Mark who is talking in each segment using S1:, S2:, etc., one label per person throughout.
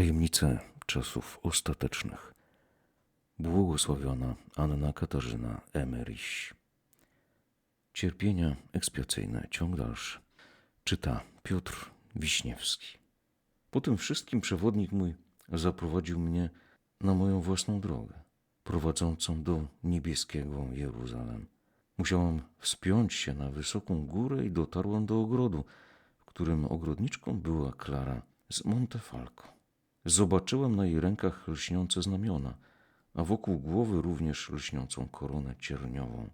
S1: Tajemnice czasów ostatecznych. Błogosławiona Anna Katarzyna Emeryś. Cierpienia ekspiacyjne. Ciąg dalszy. Czyta Piotr Wiśniewski. Po tym wszystkim przewodnik mój zaprowadził mnie na moją własną drogę, prowadzącą do niebieskiego Jeruzalem. Musiałam wspiąć się na wysoką górę i dotarłam do ogrodu, w którym ogrodniczką była Klara z Montefalco. Zobaczyłam na jej rękach lśniące znamiona, a wokół głowy również lśniącą koronę cierniową.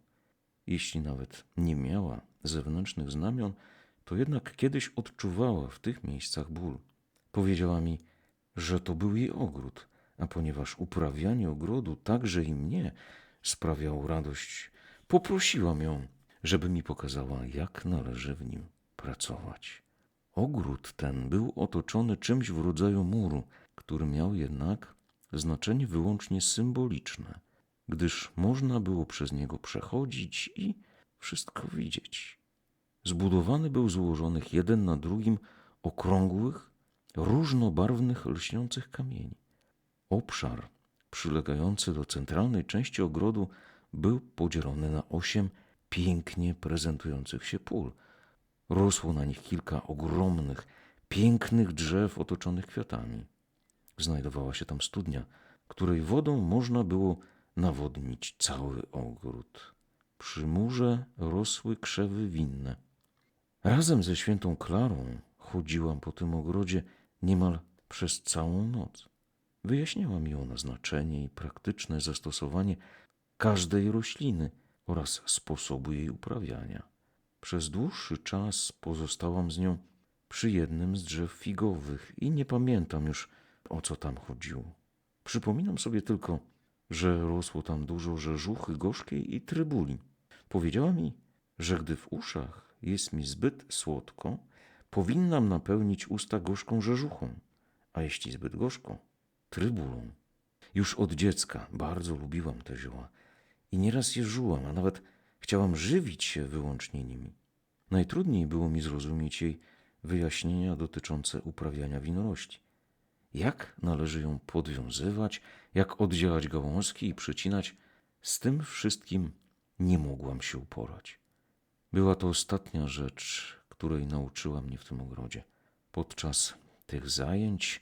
S1: Jeśli nawet nie miała zewnętrznych znamion, to jednak kiedyś odczuwała w tych miejscach ból. Powiedziała mi, że to był jej ogród, a ponieważ uprawianie ogrodu także i mnie sprawiało radość, poprosiłam ją, żeby mi pokazała, jak należy w nim pracować. Ogród ten był otoczony czymś w rodzaju muru, który miał jednak znaczenie wyłącznie symboliczne, gdyż można było przez niego przechodzić i wszystko widzieć. Zbudowany był z ułożonych jeden na drugim okrągłych, różnobarwnych, lśniących kamieni. Obszar przylegający do centralnej części ogrodu był podzielony na osiem pięknie prezentujących się pól. Rosło na nich kilka ogromnych, pięknych drzew otoczonych kwiatami. Znajdowała się tam studnia, której wodą można było nawodnić cały ogród. Przy murze rosły krzewy winne. Razem ze świętą Klarą chodziłam po tym ogrodzie niemal przez całą noc. Wyjaśniała mi ona znaczenie i praktyczne zastosowanie każdej rośliny oraz sposobu jej uprawiania. Przez dłuższy czas pozostałam z nią przy jednym z drzew figowych i nie pamiętam już, o co tam chodziło. Przypominam sobie tylko, że rosło tam dużo rzeżuchy gorzkiej i trybuli. Powiedziała mi, że gdy w uszach jest mi zbyt słodko, powinnam napełnić usta gorzką rzeżuchą, a jeśli zbyt gorzko, trybulą. Już od dziecka bardzo lubiłam te zioła i nieraz je żułam, a nawet chciałam żywić się wyłącznie nimi. Najtrudniej było mi zrozumieć jej wyjaśnienia dotyczące uprawiania winorośli. Jak należy ją podwiązywać, jak oddzielać gałązki i przycinać, z tym wszystkim nie mogłam się uporać. Była to ostatnia rzecz, której nauczyła mnie w tym ogrodzie. Podczas tych zajęć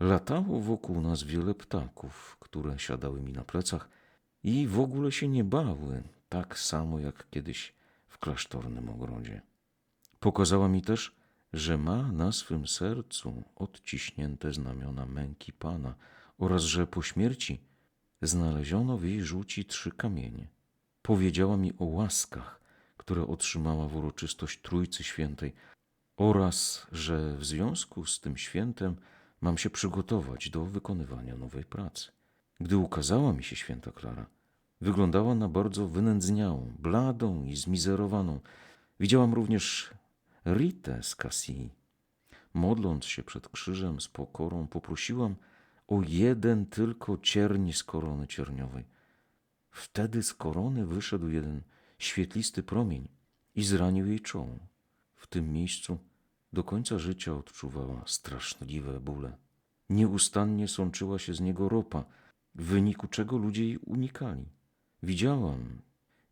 S1: latało wokół nas wiele ptaków, które siadały mi na plecach i w ogóle się nie bały, tak samo jak kiedyś w klasztornym ogrodzie. Pokazała mi też, że ma na swym sercu odciśnięte znamiona męki Pana oraz że po śmierci znaleziono w jej żółci trzy kamienie. Powiedziała mi o łaskach, które otrzymała w uroczystość Trójcy Świętej oraz, że w związku z tym świętem mam się przygotować do wykonywania nowej pracy. Gdy ukazała mi się święta Klara, wyglądała na bardzo wynędzniałą, bladą i zmizerowaną. Widziałam również Ritę z Cassie. Modląc się przed krzyżem z pokorą, poprosiłam o jeden tylko cierń z korony cierniowej. Wtedy z korony wyszedł jeden świetlisty promień i zranił jej czoło. W tym miejscu do końca życia odczuwała straszliwe bóle. Nieustannie sączyła się z niego ropa, w wyniku czego ludzie jej unikali. Widziałam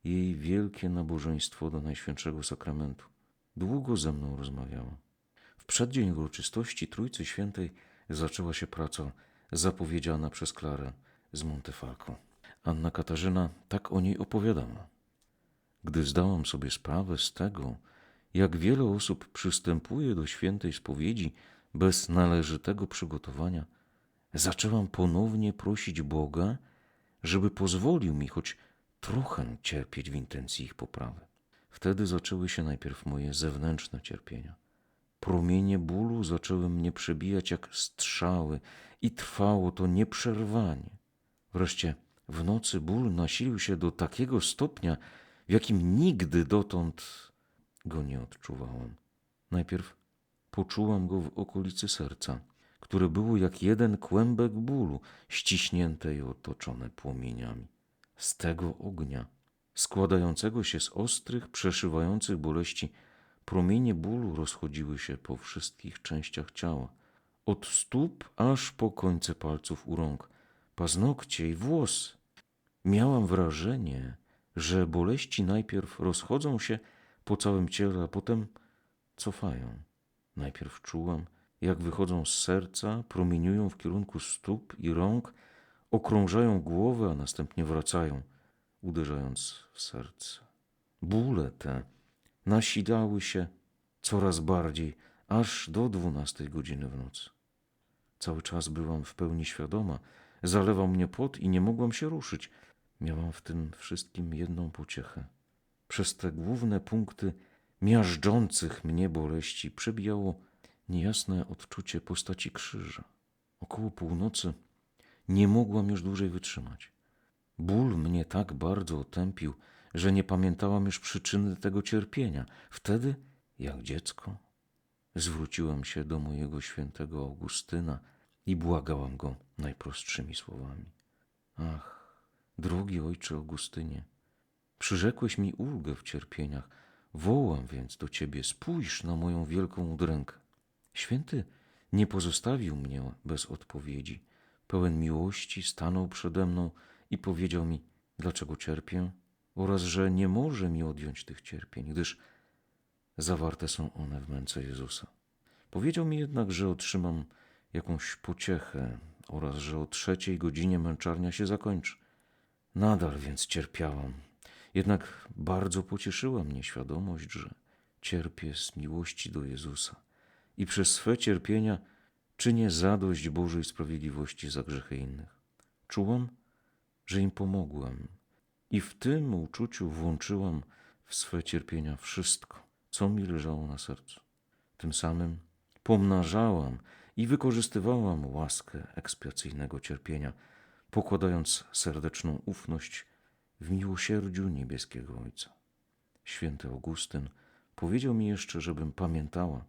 S1: jej wielkie nabożeństwo do Najświętszego Sakramentu. Długo ze mną rozmawiała. W przeddzień uroczystości Trójcy Świętej zaczęła się praca zapowiedziana przez Klarę z Montefalco. Anna Katarzyna tak o niej opowiadała. Gdy zdałam sobie sprawę z tego, jak wiele osób przystępuje do świętej spowiedzi bez należytego przygotowania, zaczęłam ponownie prosić Boga, żeby pozwolił mi choć trochę cierpieć w intencji ich poprawy. Wtedy zaczęły się najpierw moje zewnętrzne cierpienia. Promienie bólu zaczęły mnie przebijać jak strzały i trwało to nieprzerwanie. Wreszcie w nocy ból nasilił się do takiego stopnia, w jakim nigdy dotąd go nie odczuwałam. Najpierw poczułam go w okolicy serca, które było jak jeden kłębek bólu, ściśnięte i otoczone płomieniami. Z tego ognia, składającego się z ostrych, przeszywających boleści, promienie bólu rozchodziły się po wszystkich częściach ciała, od stóp aż po końce palców u rąk, paznokcie i włosy. Miałam wrażenie, że boleści najpierw rozchodzą się po całym ciele, a potem cofają. Najpierw czułam, jak wychodzą z serca, promieniują w kierunku stóp i rąk, okrążają głowę, a następnie wracają, uderzając w serce. Bóle te nasilały się coraz bardziej, aż do dwunastej godziny w nocy. Cały czas byłam w pełni świadoma, zalewał mnie pot i nie mogłam się ruszyć. Miałam w tym wszystkim jedną pociechę. Przez te główne punkty miażdżących mnie boleści przebijało niejasne odczucie postaci krzyża. Około północy nie mogłam już dłużej wytrzymać. Ból mnie tak bardzo otępił, że nie pamiętałam już przyczyny tego cierpienia. Wtedy, jak dziecko, zwróciłam się do mojego świętego Augustyna i błagałam go najprostszymi słowami. Ach, drogi ojcze Augustynie, przyrzekłeś mi ulgę w cierpieniach, wołam więc do ciebie, spójrz na moją wielką udrękę. Święty nie pozostawił mnie bez odpowiedzi. Pełen miłości stanął przede mną i powiedział mi, dlaczego cierpię oraz że nie może mi odjąć tych cierpień, gdyż zawarte są one w męce Jezusa. Powiedział mi jednak, że otrzymam jakąś pociechę oraz że o trzeciej godzinie męczarnia się zakończy. Nadal więc cierpiałam, jednak bardzo pocieszyła mnie świadomość, że cierpię z miłości do Jezusa i przez swe cierpienia czynię zadość Bożej sprawiedliwości za grzechy innych. Czułam, że im pomogłam i w tym uczuciu włączyłam w swe cierpienia wszystko, co mi leżało na sercu. Tym samym pomnażałam i wykorzystywałam łaskę ekspiacyjnego cierpienia, pokładając serdeczną ufność w miłosierdziu niebieskiego Ojca. Święty Augustyn powiedział mi jeszcze, żebym pamiętała,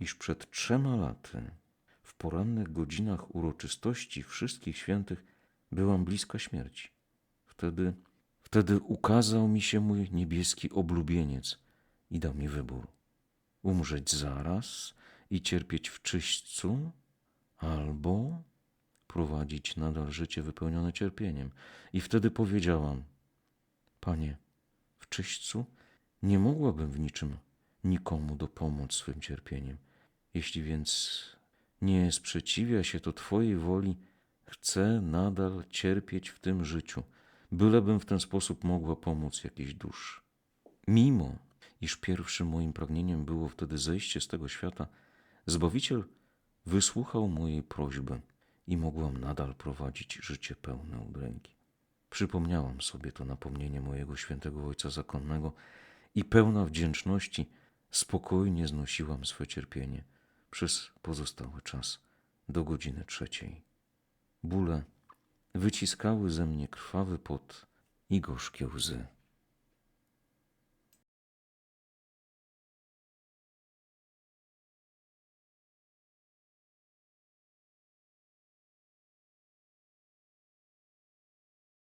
S1: iż przed trzema laty, porannych godzinach uroczystości wszystkich świętych, byłam bliska śmierci. Wtedy, wtedy ukazał mi się mój niebieski oblubieniec i dał mi wybór: umrzeć zaraz i cierpieć w czyśćcu, albo prowadzić nadal życie wypełnione cierpieniem. I wtedy powiedziałam: Panie, w czyśćcu nie mogłabym w niczym nikomu dopomóc swym cierpieniem. Jeśli więc nie sprzeciwia się to Twojej woli, chcę nadal cierpieć w tym życiu, bylebym w ten sposób mogła pomóc jakiejś duszy. Mimo, iż pierwszym moim pragnieniem było wtedy zejście z tego świata, Zbawiciel wysłuchał mojej prośby i mogłam nadal prowadzić życie pełne udręki. Przypomniałam sobie to napomnienie mojego świętego ojca zakonnego i pełna wdzięczności spokojnie znosiłam swe cierpienie przez pozostały czas do godziny trzeciej. Bóle wyciskały ze mnie krwawy pot i gorzkie łzy.